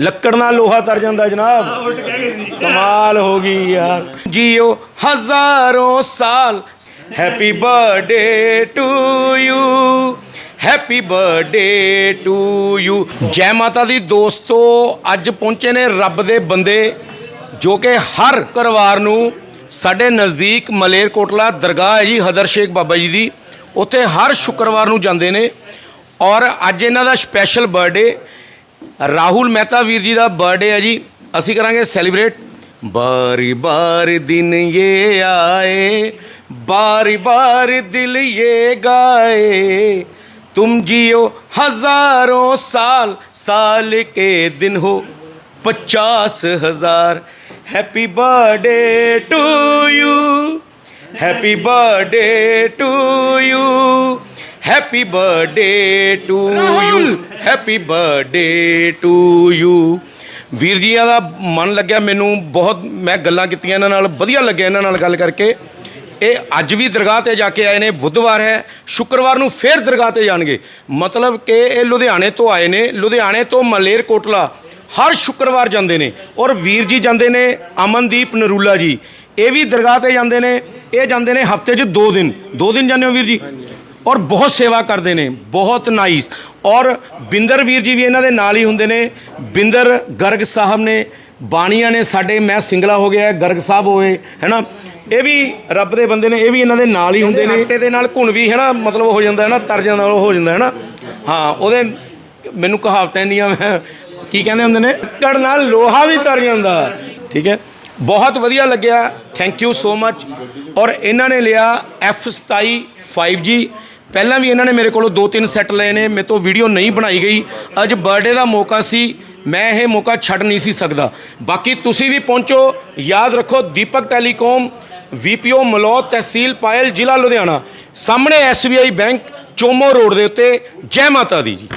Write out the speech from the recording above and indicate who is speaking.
Speaker 1: ਲੱਕੜ ਨਾਲ ਲੋਹਾ ਤਰ ਜਾਂਦਾ ਜਨਾਬ।
Speaker 2: ਉਲਟ ਕਹਿ ਗਏ ਸੀ
Speaker 1: ਕਮਾਲ ਹੋ ਗਈ ਯਾਰ। ਜੀਓ ਹਜ਼ਾਰੋਂ ਸਾਲ। Happy birthday to you happy birthday to you ਜੈ ਮਾਤਾ ਦੀ ਦੋਸਤੋ ਅੱਜ ਪਹੁੰਚੇ ਨੇ ਰੱਬ ਦੇ ਬੰਦੇ ਜੋ ਕਿ ਹਰ ਕਰਵਾਰ ਨੂੰ ਸਾਡੇ ਨਜ਼ਦੀਕ ਮਲੇਰਕੋਟਲਾ ਦਰਗਾਹ ਹੈ ਜੀ ਹਦਰ ਸ਼ੇਖ ਬਾਬਾ ਜੀ ਦੀ। ਉੱਥੇ ਹਰ ਸ਼ੁੱਕਰਵਾਰ ਨੂੰ ਜਾਂਦੇ ਨੇ। ਔਰ ਅੱਜ ਇਹਨਾਂ ਦਾ ਸਪੈਸ਼ਲ ਬਰਥਡੇ ਰਾਹੁਲ ਮਹਿਤਾ ਵੀਰ ਜੀ ਦਾ ਬਰਥਡੇ ਹੈ ਜੀ ਅਸੀਂ ਕਰਾਂਗੇ ਸੈਲੀਬ੍ਰੇਟ ਬਾਰੀ ਬਾਰੀ ਦਿਨ ਇਹ ਆਏ ਬਾਰੀ ਬਾਰੀ ਦਿਲ ਇਹ ਗਾਏ तुम जियो हजारों साल साल के दिन हो पचास हजार happy birthday to you happy birthday to you happy birthday to you happy birthday to you ਵੀਰ ਜੀਆਂ ਦਾ ਮਨ ਲੱਗਿਆ ਮੈਨੂੰ ਬਹੁਤ ਮੈਂ ਗੱਲਾਂ ਕੀਤੀਆਂ ਇਹਨਾਂ ਨਾਲ ਵਧੀਆ ਲੱਗਿਆ ਇਹਨਾਂ ਨਾਲ ਗੱਲ ਕਰਕੇ। ਇਹ ਅੱਜ ਵੀ ਦਰਗਾਹ ਤੇ ਜਾ ਕੇ ਆਏ ਨੇ ਬੁੱਧਵਾਰ ਹੈ ਸ਼ੁੱਕਰਵਾਰ ਨੂੰ ਫੇਰ ਦਰਗਾਹ ਤੇ ਜਾਣਗੇ। ਮਤਲਬ ਕਿ ਇਹ ਲੁਧਿਆਣੇ ਤੋਂ ਆਏ ਨੇ ਲੁਧਿਆਣੇ ਤੋਂ ਮਲੇਰਕੋਟਲਾ ਹਰ ਸ਼ੁੱਕਰਵਾਰ ਜਾਂਦੇ ਨੇ। ਔਰ ਵੀਰ ਜੀ ਜਾਂਦੇ ਨੇ ਅਮਨਦੀਪ ਨਰੂਲਾ ਜੀ। ਇਹ ਵੀ ਦਰਗਾਹ ਤੇ ਜਾਂਦੇ ਨੇ ਇਹ ਜਾਂਦੇ ਨੇ ਹਫ਼ਤੇ 'ਚ ਦੋ ਦਿਨ। ਦੋ ਦਿਨ ਜਾਂਦੇ ਹੋ ਵੀਰ ਜੀ? ਔਰ ਬਹੁਤ ਸੇਵਾ ਕਰਦੇ ਨੇ ਬਹੁਤ ਨਾਈਸ ਔਰ ਬਿੰਦਰ ਵੀਰ ਜੀ ਵੀ ਇਹਨਾਂ ਦੇ ਨਾਲ ਹੀ ਹੁੰਦੇ ਨੇ। ਬਿੰਦਰ ਗਰਗ ਸਾਹਿਬ ਨੇ ਬਾਣੀਆਂ ਨੇ ਸਾਡੇ ਮੈਂ ਸਿੰਗਲਾ ਹੋ ਗਿਆ ਗਰਗ ਸਾਹਿਬ ਹੋਏ ਹੈਨਾ? ਇਹ ਵੀ ਰੱਬ ਦੇ ਬੰਦੇ ਨੇ ਇਹ ਵੀ ਇਹਨਾਂ ਦੇ ਨਾਲ ਹੀ ਹੁੰਦੇ ਨੇ। ਆਟੇ ਦੇ ਨਾਲ ਘੁਣ ਵੀ ਹੈਨਾ? ਮਤਲਬ ਹੋ ਜਾਂਦਾ ਹੈਨਾ? ਤਰ ਜਾਂਦਾ ਉਹ ਹੋ ਜਾਂਦਾ ਹੈਨਾ? ਹਾਂ ਉਹਦੇ ਮੈਨੂੰ ਕਹਾਵਤਾਂ ਇੰਨੀਆਂ ਮੈਂ ਕੀ ਕਹਿੰਦੇ ਹੁੰਦੇ ਨੇ? ਕੜ ਨਾਲ ਲੋਹਾ ਵੀ ਤਰ ਜਾਂਦਾ। ਠੀਕ ਹੈ? ਬਹੁਤ ਵਧੀਆ ਲੱਗਿਆ। ਥੈਂਕ ਯੂ ਸੋ ਮੱਚ ਔਰ ਇਹਨਾਂ ਨੇ ਲਿਆ F27 5G ਪਹਿਲਾਂ ਵੀ ਇਹਨਾਂ ਨੇ ਮੇਰੇ ਕੋਲੋਂ ਦੋ ਤਿੰਨ ਸੈੱਟ ਲਏ ਨੇ, ਮੇਰੇ ਤੋਂ ਵੀਡੀਓ ਨਹੀਂ ਬਣਾਈ ਗਈ। ਅੱਜ ਬਰਥਡੇ ਦਾ ਮੌਕਾ ਸੀ, ਮੈਂ ਇਹ ਮੌਕਾ ਛੱਡ ਨਹੀਂ ਸੀ ਸਕਦਾ। ਬਾਕੀ ਤੁਸੀਂ ਵੀ ਪਹੁੰਚੋ, ਯਾਦ ਰੱਖੋ ਦੀਪਕ ਟੈਲੀਕਾਮ ਵੀਪੀਓ ਮਲੌਦ ਤਹਿਸੀਲ ਪਾਇਲ ਜ਼ਿਲ੍ਹਾ ਲੁਧਿਆਣਾ, ਸਾਹਮਣੇ SBI ਬੈਂਕ, ਚੋਮੋ ਰੋਡ ਦੇ ਉੱਤੇ। ਜੈ ਮਾਤਾ ਦੀ ਜੀ।